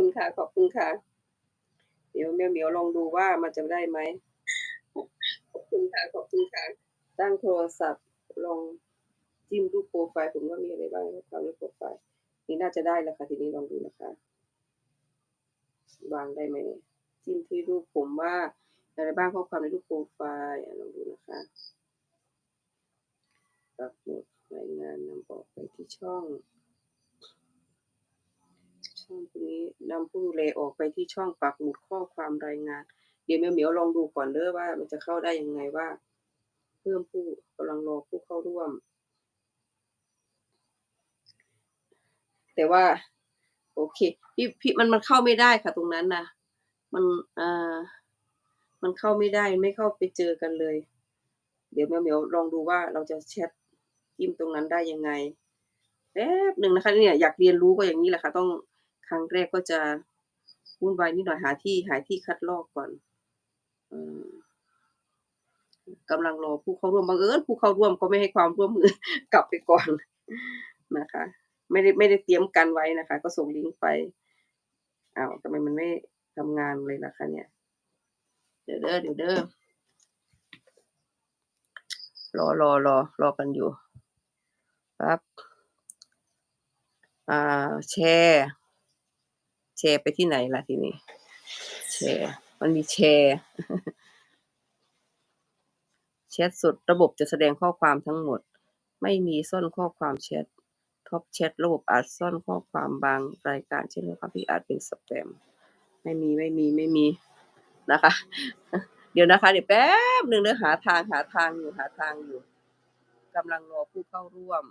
คุณค่ะ ขอบคุณค่ะ เดี๋ยวแมวเมียวลองดูว่ามันจะได้ไหม ขอบคุณค่ะ ขอบคุณค่ะ ตั้งโทรศัพท์ลองจิ้มรูปโปรไฟล์ผมว่ามีอะไรบ้างทำรูปโปรไฟล์นี่น่าจะได้แล้วค่ะ ทีนี้ลองดูนะคะ วางได้ไหมเนี่ยจิ้มที่รูปผมว่าอะไรบ้างข้อความในรูปโปรไฟล์ลองดูนะคะปักหมุดรายงานนำออกไปที่ช่อง ช่องตรง นำผู้ดูแลออกไปที่ช่องปักหมุดข้อความรายงาน เดี๋ยวแมวเหมียวลองดูก่อนเด้อว่า มันจะเข้าได้ยังไงว่า เพิ่มผู้กำลังรอผู้เข้าร่วม แต่ว่า โอเค พี่พี่มันมันเข้าไม่ได้ค่ะตรงนั้นนะมันอ่ามันเข้าไม่ได้ไม่เข้าไปเจอกันเลย เดี๋ยวแมวเหมียวลองดูว่าเราจะแชทจิ้มตรงนั้นได้ยังไงแป๊บหนึ่งนะคะเนี่ยอยากเรียนรู้ก็อย่างนี้แหละค่ะ ต้อง ครั้งแรกก็จะวุ่นวายนิดหน่อยหาที่หาที่คัดลอกก่อนอกำลังรอผู้เข้าร่วมบังเอิญผู้เข้าร่วมก็ไม่ให้ความร่วมมือกลับไปก่อนนะคะ ไม่ได้ไม่ได้เตรียมกันไว้นะคะ ก็ส่งลิงก์ไปอ้าวทำไมมันไม่ทำงานเลยล่ะคะเนี่ยเดี๋ยวเด้อเดี๋ยวเด้อรอรอรอรอกันอยู่ครับอ่าแชร์ แชร์ไปที่ไหนล่ะทีนี้ แชร์ มันมีแชร์แชทสดระบบจะแสดงข้อความทั้งหมด ไม่มีซ่อนข้อความแชทท็อปแชทระบบอาจซ่อนข้อความบางรายการเช่นข้อความที่อาจเป็นสแปมไม่มีไม่มีไม่มีนะคะ เดี๋ยวนะคะ เดี๋ยวแป๊บหนึ่งเดี๋ยวหาทางหาทางอยู่หาทางอยู่กำลังรอผู้เข้าร่วม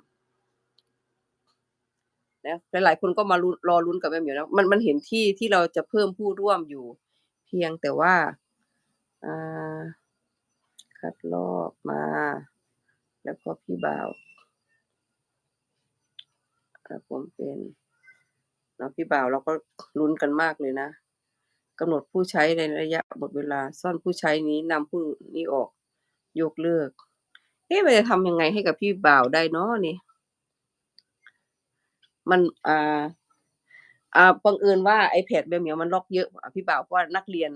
นะหลายๆคนก็มารอลุ้นกับแม่เหมียวนะมันมันเห็นที่ที่เราจะเพิ่มผู้ร่วมอยู่ เพียงแต่ว่าคัดลอกมา แล้วก็พี่บ่าวครับผมเป็นเนาะพี่บ่าวเราก็ลุ้นกันมากเลยนะกำหนดผู้ใช้ในระยะหมดเวลา ซ่อนผู้ใช้นี้นำผู้นี้ออก ยกเลิกเอ๊ะมันจะทำยังไงให้กับพี่บ่าวได้เนาะนี่ มันอ่าอ่าบังเอิญว่า iPad แมวเหมียวมันล็อกเยอะพี่บ่าวเพราะว่านักเรียน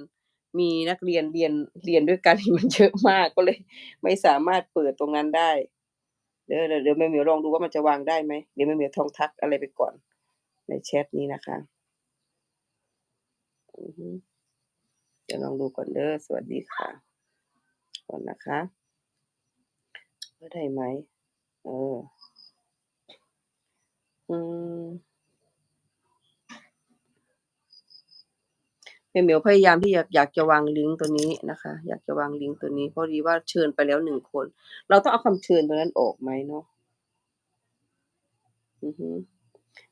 มีนักเรียนเรียนเรียนด้วยกันมันเยอะมากก็เลยไม่สามารถเปิดตรงนั้นได้ เดี๋ยวเดี๋ยวเดี๋ยวแม่เหมียวลองดูว่ามันจะวางได้ไหมเดี๋ยวแม่เหมียวทองทักอะไรไปก่อนในแชทนี้นะคะอือฮึเดี๋ยวลองดูก่อนเด้อสวัสดีค่ะ ก่อนนะคะได้ไหมเออ อืมแม่เหมียวพยายามที่อยากอยากจะวางลิงก์ตัวนี้นะคะ อยากจะวางลิงก์ตัวนี้เพราะดีว่าเชิญไปแล้วหนึ่งคน เราต้องเอาคำเชิญตัวนั้นออกไหมเนาะอือฮึ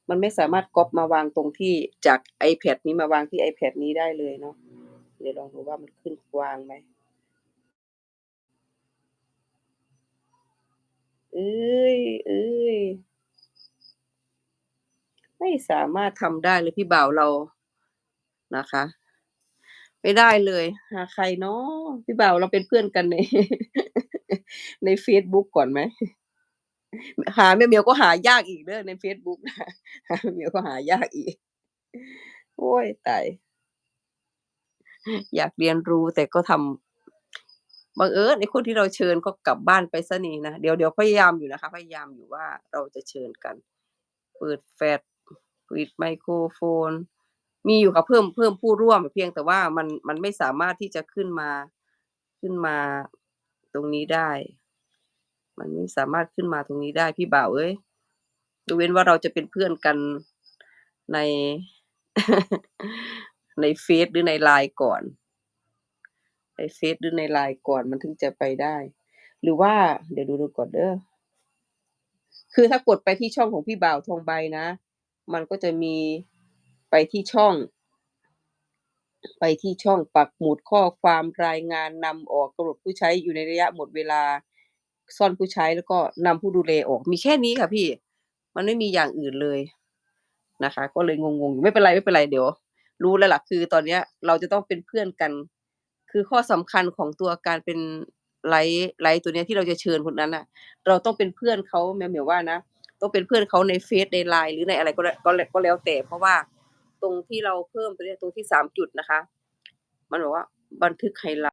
มันไม่สามารถก๊อปมาวางตรงที่จาก iPad นี้มาวางที่ iPad นี้ได้เลยเนาะเดี๋ยวลองดูว่ามันขึ้นวางไหมเอ้ยเอ้ย ไม่สามารถทำได้เลยพี่บ่าวเรานะคะ ไม่ได้เลยหาใครเนาะพี่บ่าวเราเป็นเพื่อนกันใน ในเฟซบุ๊กก่อนไหมหาแม่เมียวก็หายากอีกเด้อในเฟซบุ๊กนะหาแม่เมียวก็หายากอีก โอ้ยตายอยากเรียนรู้แต่ก็ทำบังเอิญไอ้คนที่เราเชิญก็กลับบ้านไปซะนี่นะเดี๋ยวเดี๋ยวพยายามอยู่นะคะ พยายามอยู่ว่าเราจะเชิญกัน เปิดแฟลช ปิดไมโครโฟน มีอยู่ค่ะเพิ่มเพิ่มผู้ร่วมเพียงแต่ว่ามันมันไม่สามารถที่จะขึ้นมาขึ้นมาตรงนี้ได้ มันไม่สามารถขึ้นมาตรงนี้ได้พี่บ่าวเอ้ยยกเว้นว่าเราจะเป็นเพื่อนกันในในเฟซหรือในไลน์ก่อน ในเฟซหรือในไลน์ก่อนมันถึงจะไปได้ หรือว่าเดี๋ยวดูดูก่อนเด้อคือถ้ากดไปที่ช่องของพี่บ่าวทองใบนะ มันก็จะมีไปที่ช่อง ไปที่ช่องปักหมุดข้อความรายงานนำออกกำหนดผู้ใช้อยู่ในระยะหมดเวลาซ่อนผู้ใช้แล้วก็นำผู้ดูแลออก มีแค่นี้ค่ะพี่ มันไม่มีอย่างอื่นเลยนะคะ ก็เลยงงๆอยู่ไม่เป็นไรไม่เป็นไรเดี๋ยว รู้แล้วล่ะคือตอนเนี้ยเราจะต้องเป็นเพื่อนกัน คือข้อสำคัญของตัวการเป็นไลฟ์ไลฟ์ตัวเนี้ยที่เราจะเชิญคนนั้นน่ะ เราต้องเป็นเพื่อนเขาแมวเหมียวว่านะ ต้องเป็นเพื่อนเขาในเฟซในไลน์หรือในอะไรก็แล้วก็แล้วแต่ เพราะว่าตรงที่เราเพิ่มไปเนี่ยตรงที่สามจุดนะคะ มันบอกว่าบันทึกไฮไลท์